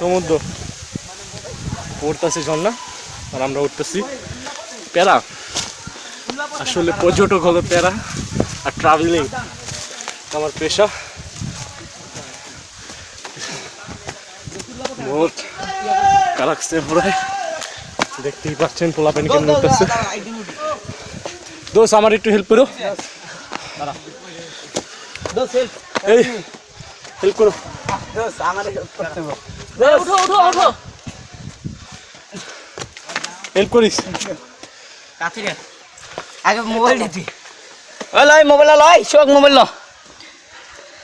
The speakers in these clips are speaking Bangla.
সমুদ্র। পড়তেছে ঝর্ণা আর আমরা উঠতেছি প্যারা আসলে পর্যটক হলো প্যারা আর ট্রাভেলিং আমার পেশা। বহুত কারাকছে পুরাই। দেখতেই পাচ্ছেন পোলাপেন কেমন উঠতেছে। দোষ আমার একটু হেল্প করো। এই হেল্প করো। উঠো উঠো উঠো হেল্প করিস। কাছে আগে মোবাইল দিতি ওই লয় মোবাইল লয় শোক মোবাইল ল।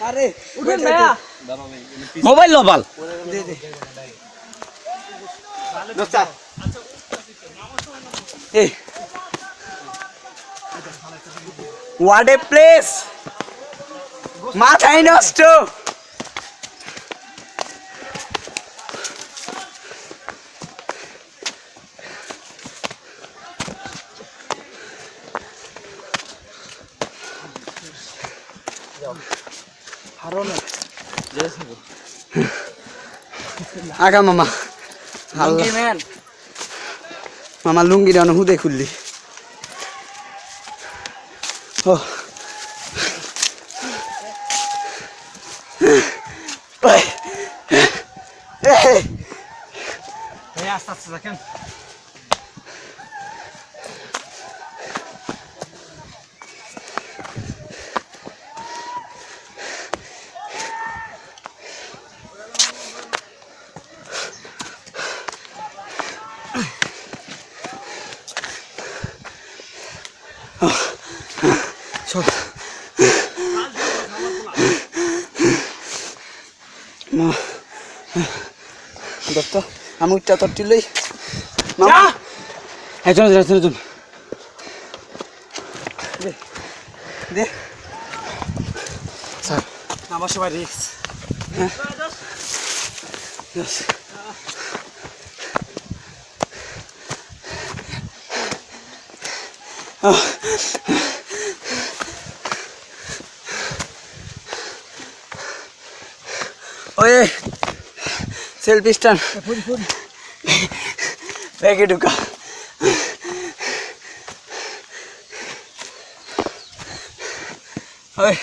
আরে উঠেন ভাইয়া। মোবাইল ল বাল। দে দে। দোস্তা এই। হোয়াট এ প্লেস মাথায় নষ্ট। আগা মামা। মামা লুঙ্গি ডানো হুদে খুললি। ও। আস্তে আস্তে দেখেন। মা। দত্ত আমি উঠটা তোর টিলই মামা চলো চলো চলো চলো। দে স্যার। আমার সবাই রিক্স Yes. ওয়ে সেলফি স্ট্যান্ড ব্যাগে ঢুকা ওই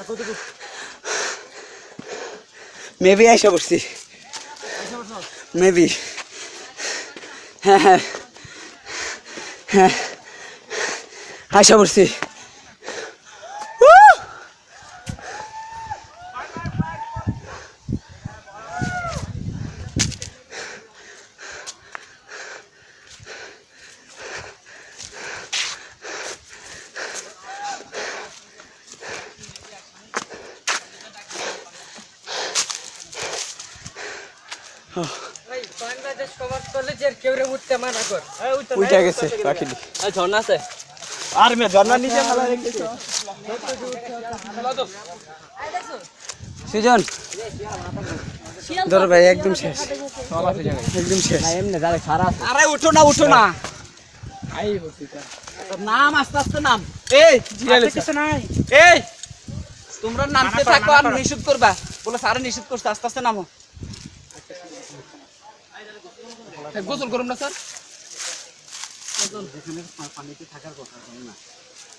あ、こういうとこ。মেবি আইসা পড়ছি মেবি হ্যাঁ হ্যাঁ হ্যাঁ আইসা পড়ছি Woo! বাংলাদেশ কভার করলে যে কেউ রে উঠতে মানা কর উইটা গেছে পাখিলি ঝর্ণা আছে। আর মে ঝর্ণার নিচে ফেলা সুজন ধর ভাই একদম শেষ। একদম শেষ। এমনি যাবে সারা আরে উঠো না উঠো না। নাম আস্তে আস্তে নাম। এই কিছু নাই। এই তোমরা নামতে থাকো আর নিষেধ করবা। বলে সারা নিষেধ করছে আস্তে আস্তে নামো। গোসল করুন না স্যার।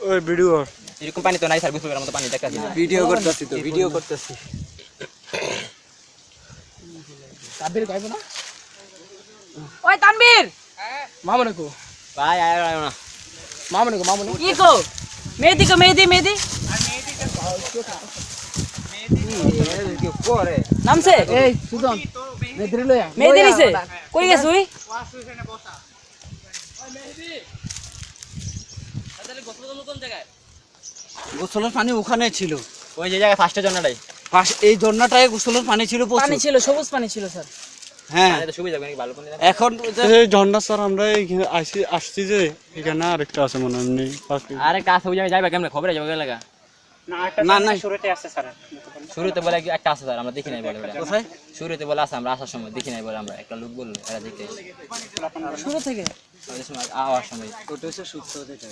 ওই ভিডিও। এরকম পানি তো নাই স্যার গোসল করার মতো পানি দেখা ভিডিও করতেছি তো ভিডিও করতেছি। তাবির গাইবো না? ওই তানবীর মামনে কো ভাই আয় আয় না। মামনে কো মামনে কি গো? মেহেদি গো মেহেদি মেহেদি। নামছে? এই সুজন। লয়া মেয়েদের নিছে? কই গেছ তুই? গোসলের পানি ওখানে ছিল। ওই যে জায়গায় ফার্স্টের জন্যটাই। এই ঝর্ণাটায় গোসলের পানি ছিল পানি ছিল সবুজ পানি ছিল স্যার। হ্যাঁ। এটা সুবিধা হবে নাকি? ভালো করে এখন এই ঝর্ণা স্যার আমরা আসছি যে এখানে আরেকটা আছে মনে হয়। আরে কাজ কেমনে? খবরে যাবে লাগা না না শুরুতে বলে একটা আছে স্যার আমরা দেখি নাই বলে কোথায়? শুরুতে বলে আছে আমরা আসার সময় দেখি নাই বলে আমরা একটা লোক বলল এরা দেখতে শুরু থেকে? আওয়ার সময়। ওটা হচ্ছে সুস্থ যেটা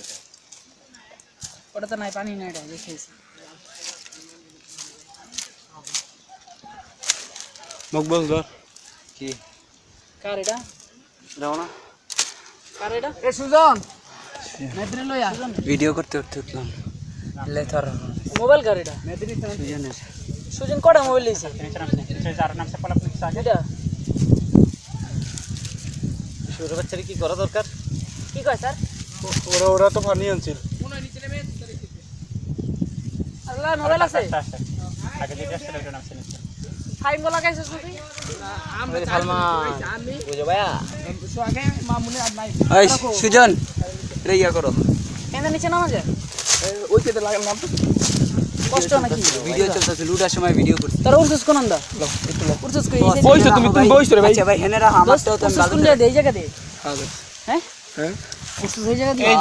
ওটাতে নাই পানি নাই এটা দেখিয়েছি। মকবল ধর কি? কার এটা? যাও না। কার এটা? এ সুজন! মেদরি লয়া ভিডিও করতে করতে উঠলাম। লে ধর মোবাইল কার এটা? সুজনের সুজন কটা মোবাইল দিয়েছে এটা। শুরু বাচ্চার কি করা দরকার? কি কয় স্যার? ওরা ওরা তো পানি আনছিল। আল্লাহ মোবাইল আছে? ফাইন বলা গাইছিস তুই সালমান বুঝো ভাইয়া? ওই সুজন রে ইয়া করো। এনে নিচে নামা যায় ওই কেটে লাগার নাম কষ্ট নাকি? ভিডিও চলতেছে লুটার সময় ভিডিও করছি। তোরা উঠছিস কোন আন্দা? উঠছিস কই বইছো তুমি তুমি বইছো রে ভাই। আচ্ছা ভাই হেনে আমার তো উঠছিস কোন জায়গা এই জায়গা দিয়ে হ্যাঁ? হ্যাঁ। হ্যাঁ এই জায়গা দিয়ে।